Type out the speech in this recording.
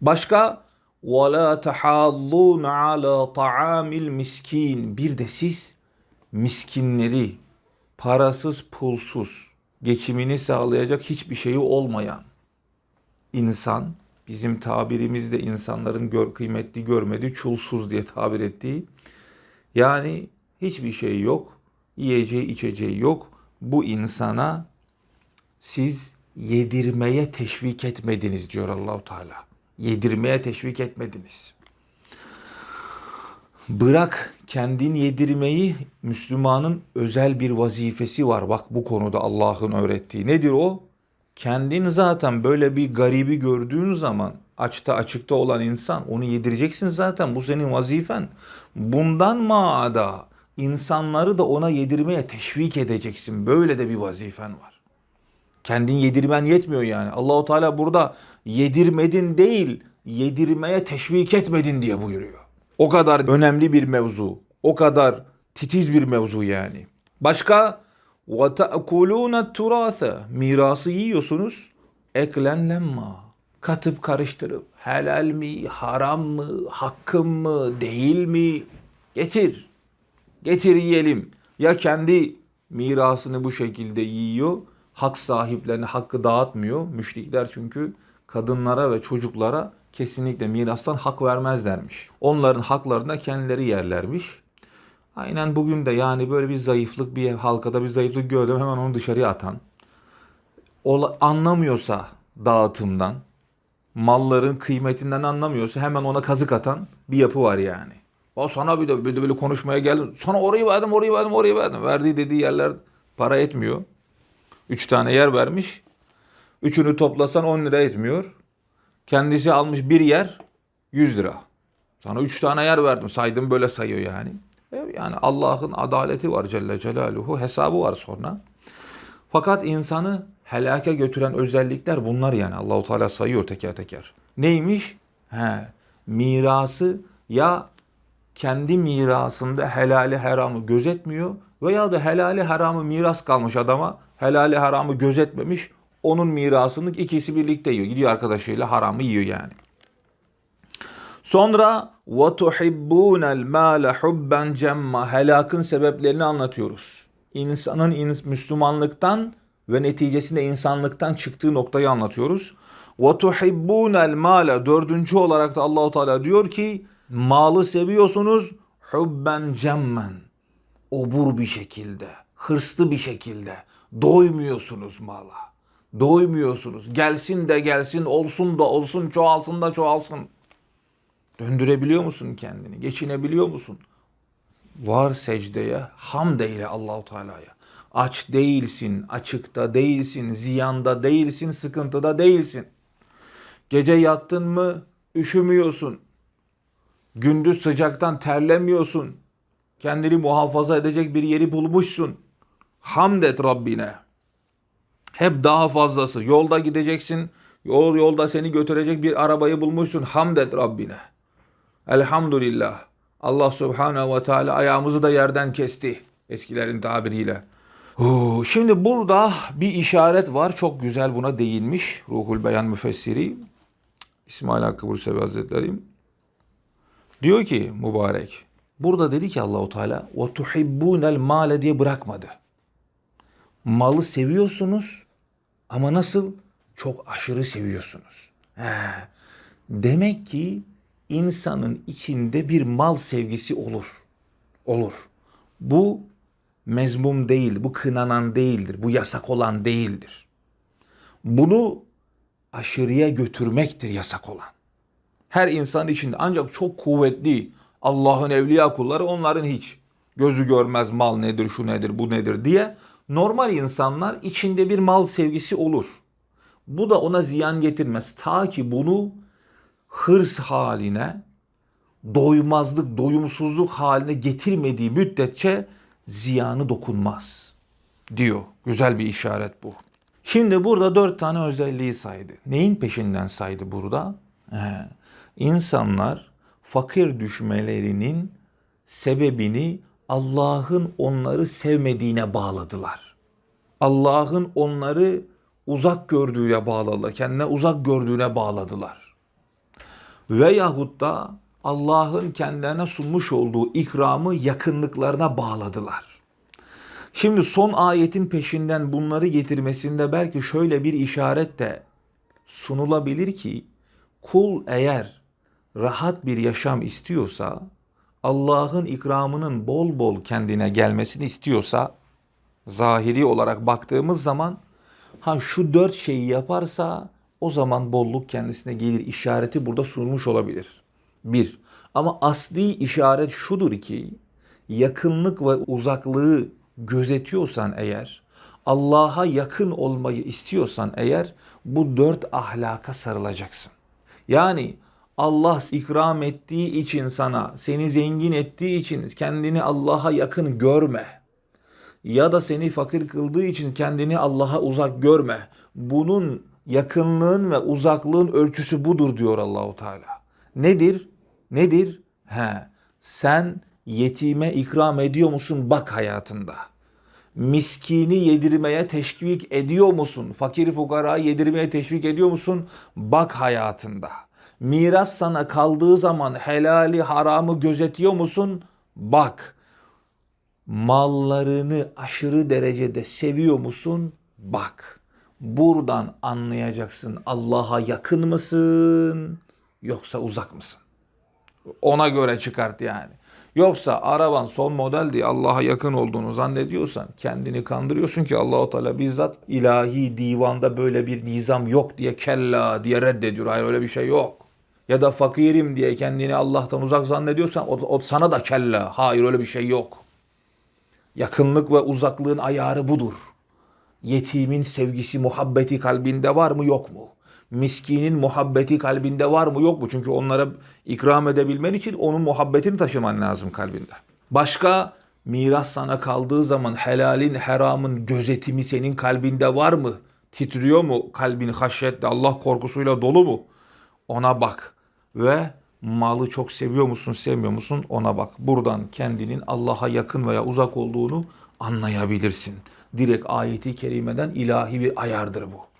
Başka وَلَا تَحَاضُّونَ عَلَى طَعَامِ الْمِسْكِينَ Bir de siz miskinleri parasız pulsuz geçimini sağlayacak hiçbir şeyi olmayan insan bizim tabirimizde insanların gör, kıymetli görmediği çulsuz diye tabir ettiği yani hiçbir şey yok yiyeceği içeceği yok bu insana siz yedirmeye teşvik etmediniz diyor Allahu Teala. Yedirmeye teşvik etmediniz. Bırak kendin yedirmeyi Müslümanın özel bir vazifesi var. Bak bu konuda Allah'ın öğrettiği. Nedir o? Kendin zaten böyle bir garibi gördüğün zaman açta açıkta olan insan onu yedireceksin zaten bu senin vazifen. Bundan maada insanları da ona yedirmeye teşvik edeceksin. Böyle de bir vazifen var. Kendin yedirmen yetmiyor yani. Allahu Teala burada yedirmedin değil, yedirmeye teşvik etmedin diye buyuruyor. O kadar önemli bir mevzu. O kadar titiz bir mevzu yani. Başka وَتَأْكُلُونَ التُّرَاثَ Mirası yiyorsunuz. Eklen lemma. Katıp karıştırıp helal mi, haram mı, hakkım mı, değil mi? Getir. Getir yiyelim. Ya kendi mirasını bu şekilde yiyor. Hak sahiplerine hakkı dağıtmıyor. Müşrikler çünkü kadınlara ve çocuklara kesinlikle mirastan hak vermezlermiş. Onların haklarına kendileri yerlermiş. Aynen bugün de yani böyle bir zayıflık bir halkada bir zayıflık gördüm hemen onu dışarıya atan. Ola, anlamıyorsa dağıtımdan, malların kıymetinden anlamıyorsa hemen ona kazık atan bir yapı var yani. O sana bir de böyle, böyle konuşmaya geldim. Sana orayı verdim, orayı verdim, orayı verdim. Verdiği dediği yerler para etmiyor. Üç tane yer vermiş. Üçünü toplasan 10 lira etmiyor. Kendisi almış bir yer 100 lira. Sana üç tane yer verdim. Saydım böyle sayıyor yani. E, Yani Allah'ın adaleti var Celle Celaluhu. Hesabı var sonra. Fakat insanı helake götüren özellikler bunlar yani. Allahu Teala sayıyor teker teker. Neymiş? He, mirası ya kendi mirasında helali haramı gözetmiyor veya da helali haramı miras kalmış adama helali haramı gözetmemiş onun mirasını ikisi birlikte yiyor. Gidiyor arkadaşıyla haramı yiyor yani. Sonra وَتُحِبُّونَ الْمَالَ حُبًّا cemma Helakın sebeplerini anlatıyoruz. İnsanın ins- Müslümanlıktan ve neticesinde insanlıktan çıktığı noktayı anlatıyoruz. وَتُحِبُّونَ الْمَالَ Dördüncü olarak da Allahu Teala diyor ki malı seviyorsunuz hubben cemmen. Obur bir şekilde, hırslı bir şekilde. Doymuyorsunuz mala. Doymuyorsunuz. Gelsin de gelsin, olsun da olsun, çoğalsın da çoğalsın. Döndürebiliyor musun kendini? Geçinebiliyor musun? Var secdeye, hamd eyle Allahu Teala'ya. Aç değilsin, açıkta değilsin, ziyanda değilsin, sıkıntıda değilsin. Gece yattın mı üşümüyorsun. Gündüz sıcaktan terlemiyorsun. Kendini muhafaza edecek bir yeri bulmuşsun. Hamd et Rabbine. Hep daha fazlası. Yolda gideceksin. Yol yolda seni götürecek bir arabayı bulmuşsun. Hamd et Rabbine. Elhamdülillah. Allah Subhanahu ve Teala ayağımızı da yerden kesti. Eskilerin tabiriyle. Oo, Şimdi burada bir işaret var. Çok güzel buna değinmiş. Ruhul Beyan müfessiri. İsmail Hakkı Bursevi Hazretleri. Diyor ki mübarek. Burada dedi ki Allahu Teala ve tuhibbunel male diye bırakmadı. Malı seviyorsunuz ama nasıl? Çok aşırı seviyorsunuz. He. Demek ki insanın içinde bir mal sevgisi olur. Olur. Bu mezmum değil, bu kınanan değildir, bu yasak olan değildir. Bunu aşırıya götürmektir yasak olan. Her insan içinde ancak çok kuvvetli Allah'ın evliya kulları onların hiç gözü görmez mal nedir, şu nedir, bu nedir diye normal insanlar içinde bir mal sevgisi olur. Bu da ona ziyan getirmez. Ta ki bunu hırs haline, doymazlık, doyumsuzluk haline getirmediği müddetçe ziyanı dokunmaz diyor. Güzel bir işaret bu. Şimdi burada dört tane özelliği saydı. Neyin peşinden saydı burada? He. İnsanlar fakir düşmelerinin sebebini Allah'ın onları sevmediğine bağladılar. Allah'ın onları uzak gördüğüne bağladılar. Kendine uzak gördüğüne bağladılar. Veyahut da Allah'ın kendilerine sunmuş olduğu ikramı yakınlıklarına bağladılar. Şimdi son ayetin peşinden bunları getirmesinde belki şöyle bir işaret de sunulabilir ki kul eğer rahat bir yaşam istiyorsa Allah'ın ikramının bol bol kendine gelmesini istiyorsa zahiri olarak baktığımız zaman ha şu dört şeyi yaparsa o zaman bolluk kendisine gelir işareti burada sunulmuş olabilir. Bir. Ama asli işaret şudur ki yakınlık ve uzaklığı gözetiyorsan eğer Allah'a yakın olmayı istiyorsan eğer bu dört ahlaka sarılacaksın. Yani Allah ikram ettiği için sana, seni zengin ettiği için kendini Allah'a yakın görme ya da seni fakir kıldığı için kendini Allah'a uzak görme. Bunun yakınlığın ve uzaklığın ölçüsü budur diyor Allahu Teala. Nedir? Nedir? He, sen yetime ikram ediyor musun bak hayatında. Miskini yedirmeye teşvik ediyor musun? Fakir fukara yedirmeye teşvik ediyor musun? Bak hayatında. Miras sana kaldığı zaman helali haramı gözetiyor musun? Bak mallarını aşırı derecede seviyor musun? Bak. Buradan anlayacaksın Allah'a yakın mısın yoksa uzak mısın? Ona göre çıkart yani. Yoksa araban son model diye Allah'a yakın olduğunu zannediyorsan kendini kandırıyorsun ki Allahu Teala bizzat ilahi divanda böyle bir nizam yok diye kella diye reddediyor. Hayır öyle bir şey yok. Ya da fakirim diye kendini Allah'tan uzak zannediyorsan o, o sana da kella. Hayır öyle bir şey yok. Yakınlık ve uzaklığın ayarı budur. Yetimin sevgisi, muhabbeti kalbinde var mı yok mu? Miskinin muhabbeti kalbinde var mı yok mu? Çünkü onlara ikram edebilmen için onun muhabbetini taşıman lazım kalbinde. Başka miras sana kaldığı zaman helalin, haramın gözetimi senin kalbinde var mı? Titriyor mu kalbin haşyetle, Allah korkusuyla dolu mu? Ona bak ve malı çok seviyor musun, sevmiyor musun ona bak. Buradan kendinin Allah'a yakın veya uzak olduğunu anlayabilirsin. Direkt ayeti kerimeden ilahi bir ayardır bu.